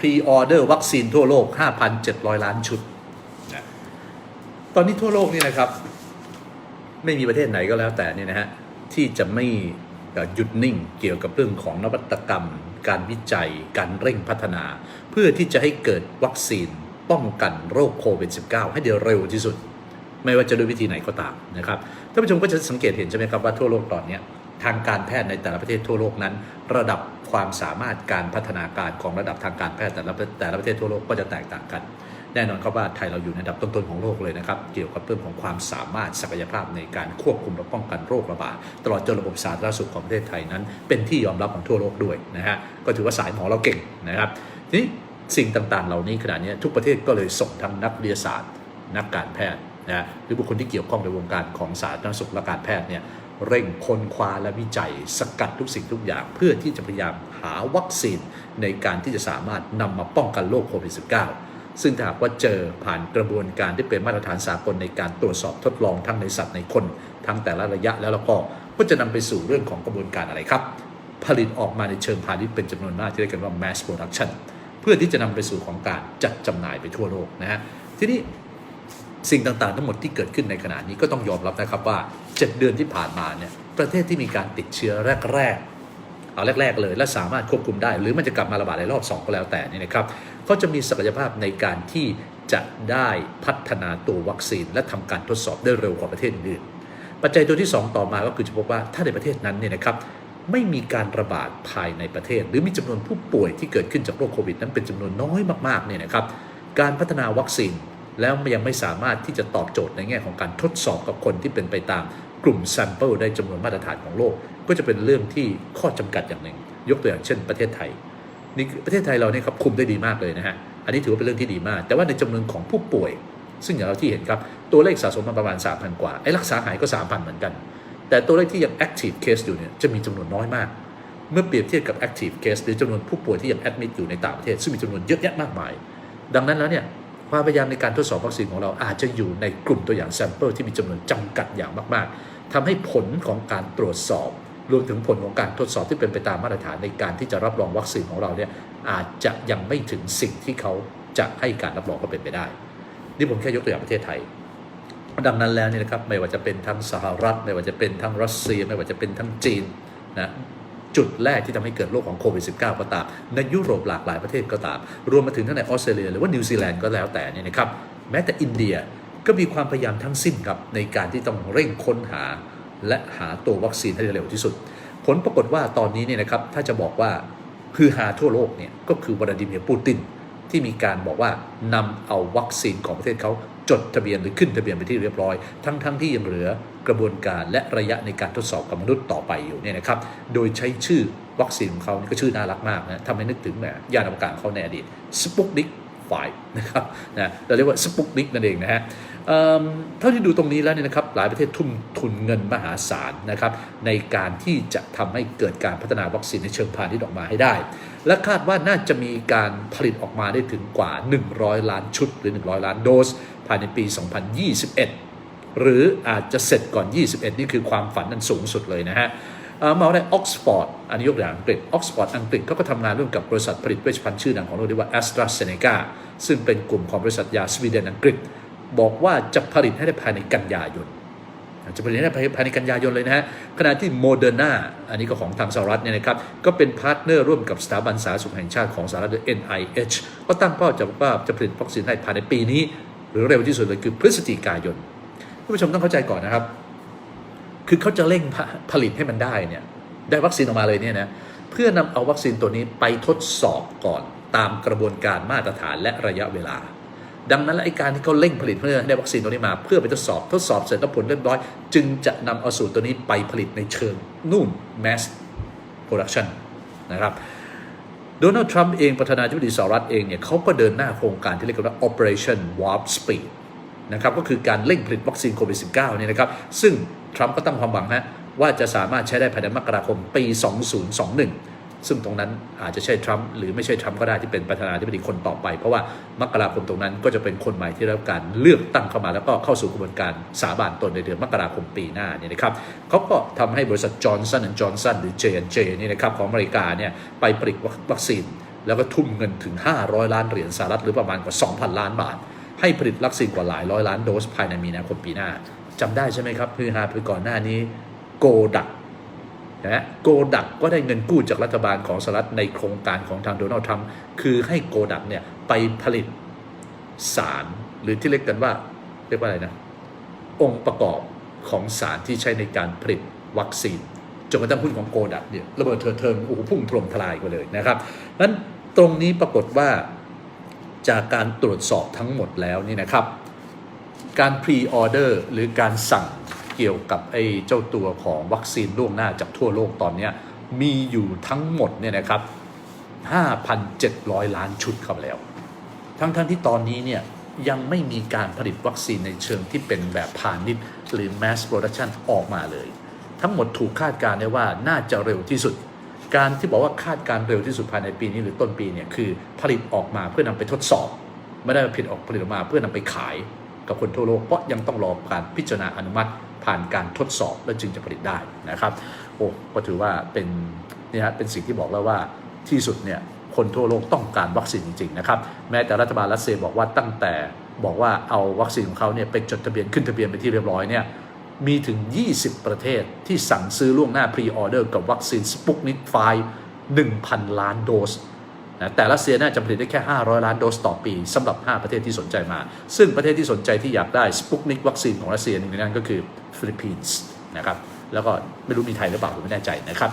พรีออเดอร์วัคซีนทั่วโลก 5,700 ล้านชุดนะตอนนี้ทั่วโลกนี่นะครับ ไม่มีประเทศไหนก็แล้วแต่เนี่ยนะฮะ ที่จะไม่หยุดนิ่งเกี่ยวกับเรื่องของนวัตกรรม การวิจัย การเร่งพัฒนา เพื่อที่จะให้เกิดวัคซีนป้องกันโรคโควิด -19 ให้เดียวเร็วที่สุด ไม่ว่าจะด้วยวิธีไหนก็ตามนะครับท่านผู้ชมก็จะสังเกตเห็นใช่ไหมครับว่าทั่วโลกตอนเนี้ย ทางการแพทย์ในแต่ละประเทศทั่วโลกนั้น ระดับความสามารถการพัฒนาการของระดับทางการแพทย์แต่ละแต่ละประเทศทั่วโลกก็จะแตกต่างกัน แน่นอนครับว่าไทยเราอยู่ในอันดับต้นๆของโลกเลยนะครับ เกี่ยวกับเรื่องของความสามารถศักยภาพในการควบคุมและป้องกันโรคระบาดตลอดจนระบบสาธารณสุขของประเทศไทยนั้น เป็นที่ยอมรับของทั่วโลกด้วยนะฮะก็ถือว่าสายหมอเราเก่งนะครับทีนี้สิ่งต่างๆ เหล่านี้ขณะนี้ทุกประเทศก็เลยส่งทั้งนักวิทยาศาสตร์ นักการแพทย์นะหรือบุคคลที่เกี่ยวข้องในวงการของสาธารณสุขและการแพทย์เนี่ย เร่งค้นคว้าและวิจัย สกัดทุกสิ่งทุกอย่าง เพื่อที่จะพยายามหาวัคซีนในการที่จะสามารถนำมาป้องกันโรคโควิด -19 ซึ่งถ้าหากว่าเจอผ่านกระบวนการที่เป็นมาตรฐานสากลในการตรวจสอบทดลองทั้งในสัตว์ในคนทั้งแต่ละระยะแล้วแล้วก็ก็จะนำไปสู่เรื่องของกระบวนการอะไรครับ ผลิตออกมาในเชิงพาณิชย์เป็นจำนวนมากที่เรียกกันว่า mass production เพื่อที่จะนำไปสู่ของการจัดจำหน่ายไปทั่วโลกนะฮะทีนี้ สิ่งต่างๆ ทั้งหมดที่เกิดขึ้นในขณะนี้ก็ต้องยอมรับนะครับว่า 7 เดือนที่ผ่านมาเนี่ยประเทศที่มีการติดเชื้อแรกๆเอาแรก ๆ เลย และสามารถควบคุมได้ หรือมันจะกลับมาระบาดในรอบ 2 ก็แล้วแต่นี่นะครับก็จะมีศักยภาพในการที่จะได้พัฒนาตัววัคซีน และทำการทดสอบได้เร็วกว่าประเทศอื่นปัจจัยตัวที่ 2 ต่อมาก็คือจะพบว่าถ้าในประเทศนั้นเนี่ยนะครับไม่มีการระบาดภายในประเทศ หรือมีจำนวนผู้ป่วยที่เกิดขึ้นจากโรคโควิด นั้นเป็นจำนวนน้อยมากๆเนี่ยนะครับการพัฒนาวัคซีน แล้วยังไม่สามารถที่จะตอบโจทย์ในแง่ของการทดสอบกับคนที่เป็นไปตามกลุ่มแซมเปิลได้จำนวนมาตรฐานของโลก ก็จะเป็นเรื่องที่ข้อจำกัดอย่างหนึ่ง ยกตัวอย่างเช่นประเทศไทยนี่ประเทศไทยเราเนี่ยครับคุมได้ดีมากเลยนะฮะอันนี้ถือว่าเป็นเรื่องที่ดีมาก แต่ว่าในจำนวนของผู้ป่วย ซึ่งอย่างเราที่เห็นครับตัวเลขสะสมมาประมาณ 3,000 กว่าไอ้รักษาหายก็ 3,000 เหมือนกัน แต่ตัวเลขที่ยัง active case อยู่เนี่ยจะมีจำนวนน้อยมาก เมื่อเปรียบเทียบกับ active case หรือจำนวนผู้ป่วยที่ยัง admit อยู่ในต่างประเทศซึ่งมีจำนวนเยอะแยะมากมาย ดังนั้นแล้วเนี่ย ความพยายามในการทดสอบวัคซีนของเราอาจจะอยู่ในกลุ่มตัวอย่างแซมเปิลที่มีจำนวนจำกัดอย่างมาก ๆทำให้ผลของการตรวจสอบ รวมถึงผลของการทดสอบที่เป็นไปตามมาตรฐานในการที่จะรับรองวัคซีนของเราเนี่ยอาจจะยังไม่ถึงสิ่งที่เขาจะให้การรับรองก็เป็นไปได้ นี่ผมแค่ยกตัวอย่างประเทศไทย ดังนั้นแล้วเนี่ยนะครับไม่ว่าจะเป็นทั้งสหรัฐ ไม่ว่าจะเป็นทั้งรัสเซีย ไม่ว่าจะเป็นทั้งจีนนะ จุดแรกที่ทำให้เกิดโรคของโควิด -19 ก็ตาม ในยุโรปหลากหลายประเทศก็ตาม รวมมาถึงทั้งในออสเตรเลียหรือว่านิวซีแลนด์ก็แล้วแต่นี่นะครับแม้แต่อินเดียก็มีความพยายามทั้งสิ้นครับในการที่ต้องเร่งค้นหา และหาตัววัคซีนให้เร็วที่สุด ผลปรากฏว่าตอนนี้เนี่ยนะครับถ้าจะบอกว่าคือหาทั่วโลกเนี่ยก็คือวลาดิเมียร์ปูตินที่มีการบอกว่านำเอาวัคซีนของประเทศเขาจดทะเบียนหรือขึ้นทะเบียนไปที่เรียบร้อย ทั้งๆทที่ยังเหลือ กระบวนการและระยะในการทดสอบกับมนุษย์ต่อไปอยู่เนี่ยนะครับ โดยใช้ชื่อวัคซีนของเขานี่ก็ชื่อน่ารักมากนะทำให้นึกถึงแหมยานอวกาศเขาในอดีตสปุกนิกไฟนะครับนะเราเรียกว่าสปุกนิกนั่นเองนะฮะเอิ่มเท่าที่ดูตรงนี้แล้วเนี่ยนะครับหลายประเทศทุ่มทุนเงินมหาศาลนะครับในการที่จะทำให้เกิดการพัฒนาวัคซีนในเชิงพาณิชย์ออกมาให้ได้ และคาดว่าน่าจะมีการผลิตออกมาได้ถึงกว่า 100 ล้านชุดหรือ 100 ล้านโดส ภายในปี 2021 หรืออาจจะเสร็จก่อน 21 นี่คือความฝันนั้นสูงสุดเลยนะฮะเมาในออกซฟอร์ดอันนี้ยกตัวอย่างอังกฤษออกซฟอร์ดอังกฤษเขาก็ทำงานร่วมกับบริษัทผลิตเวชภัณฑ์ชื่อดังของโลกเรียกว่า a s t r a z เซ e c a ซึ่งเป็นกลุ่มของบริษัทยาสวีเดนอังกฤษ บอกว่าจะผลิตให้ได้ภายในกันยายนจะผลิตให้ได้ภายในกันยายนเลยนะฮะขณะที่โมเดอร์นาอันนี้ก็ของทางสหรัฐเนี่ยนะครับ ก็เป็นพาร์ทเนอร์ร่วมกับสถาบันสาธารณสุขแห่งชาติของสหรัฐหรือ NIH ก็ตั้งเป้าจะว่าจะผลิตวัคซีนให้ภายในปีนี้ หรือเร็วที่สุดเลยคือพฤศจิกายน ผู้ชมต้องเข้าใจก่อนนะครับ คือเขาจะเร่งผลิตให้มันได้เนี่ยได้วัคซีนออกมาเลยเนี่ยนะเพื่อนำเอาวัคซีนตัวนี้ไปทดสอบก่อนตามกระบวนการมาตรฐานและระยะเวลา ดังนั้นแล้วไอ้การที่เขาเร่งผลิตเพื่อให้ได้วัคซีนตัวนี้มา เพื่อไปทดสอบทดสอบเสร็จแล้วผลเรียบร้อย จึงจะนำเอาสูตรตัวนี้ไปผลิตในเชิงนู่น mass production นะครับโดนัลด์ทรัมป์เองประธานาธิบดีสหรัฐเองเนี่ยเขาก็เดินหน้าโครงการที่เรียกว่า Operation Warp Speed นะครับก็คือการเร่งผลิตวัคซีนโควิด -19 เนี่ยนะครับซึ่งทรัมป์ก็ตั้งความหวังนะว่าจะสามารถใช้ได้ภายในมกราคมปี 2021 ซึ่งตรงนั้นอาจจะใช่ทรัมป์หรือไม่ใช่ทรัมป์ก็ได้ที่เป็นประธานาธิบดีคนต่อไป เพราะว่ามกราคมตรงนั้นก็จะเป็นคนใหม่ที่ได้รับการเลือกตั้งเข้ามาแล้วก็เข้าสู่กระบวนการสาบานตนในเดือนมกราคมปีหน้าเนี่ยนะครับเขาก็ทำให้บริษัทจอร์นสันแอนด์จอร์นสันหรือ J&J นี่นะครับของอเมริกาเนี่ยไปผลิตวัคซีนแล้วก็ทุ่มเงินถึง 500 ล้านเหรียญสหรัฐหรือประมาณกว่า 2,000 ล้านบาท ให้ผลิตวัคซีนกว่าหลายร้อยล้านโดสภายในมีนาคมปีหน้าจำได้ใช่ไหมครับคือฮาคือก่อนหน้านี้โกดักนะฮะโกดักก็ได้เงินกู้จากรัฐบาลของสหรัฐในโครงการของทางโดนัลด์ทรัมป์คือให้โกดักเนี่ยไปผลิตสารหรือที่เรียกกันว่าเรียกว่าอะไรนะ องค์ประกอบของสารที่ใช้ในการผลิตวัคซีนจนกระทั่งหุ้นของโกดักเนี่ยระเบิดเถิดเทิงโอ้โหพุ่งถล่มทลายไปเลยนะครับนั้นตรงนี้ปรากฏว่า จากการตรวจสอบทั้งหมดแล้วนี่นะครับ การพรีออเดอร์หรือการสั่งเกี่ยวกับไอ้เจ้าตัวของวัคซีนล่วงหน้าจากทั่วโลกตอนนี้มีอยู่ทั้งหมดเนี่ยนะครับ 5,700 ล้านชุดเข้ามาแล้ว ทั้งๆทที่ตอนนี้เนี่ยยังไม่มีการผลิตวัคซีนในเชิงที่เป็นแบบพาณิชย์ หรือ mass production ออกมาเลย ทั้งหมดถูกคาดการณ์ได้ว่าน่าจะเร็วที่สุด การที่บอกว่าคาดการณ์เร็วที่สุดภายในปีนี้หรือต้นปีเนี่ยคือผลิตออกมาเพื่อนำไปทดสอบ ไม่ได้ผลิตออกผลิตออกมาเพื่อนำไปขายกับคนทั่วโลกเพราะยังต้องรอการพิจารณาอนุมัติผ่านการทดสอบแล้วจึงจะผลิตได้นะครับโอ้ก็ถือว่าเป็นนี่ฮะเป็นสิ่งที่บอกแล้วว่าที่สุดเนี่ยคนทั่วโลกต้องการวัคซีนจริงๆนะครับแม้แต่รัฐบาลรัสเซียบอกว่าตั้งแต่บอกว่าเอาวัคซีนของเขาเนี่ยไปจดทะเบียนขึ้นทะเบียนไปที่เรียบร้อยเนี่ย มีถึง 20 ประเทศที่สั่งซื้อล่วงหน้าพรีออเดอร์กับวัคซีนสปุกนิกไฟ1,000 ล้านโดสนะแต่รัสเซียน่าจะผลิตได้แค่ 500 ล้านโดสต่อปีสำหรับ 5 ประเทศที่สนใจมา ซึ่งประเทศที่สนใจที่อยากได้สปุกนิกวัคซีนของรัสเซียหนึ่งในนั้นก็คือฟิลิปปินส์นะครับแล้วก็ไม่รู้มีไทยหรือเปล่าผมไม่แน่ใจนะครับ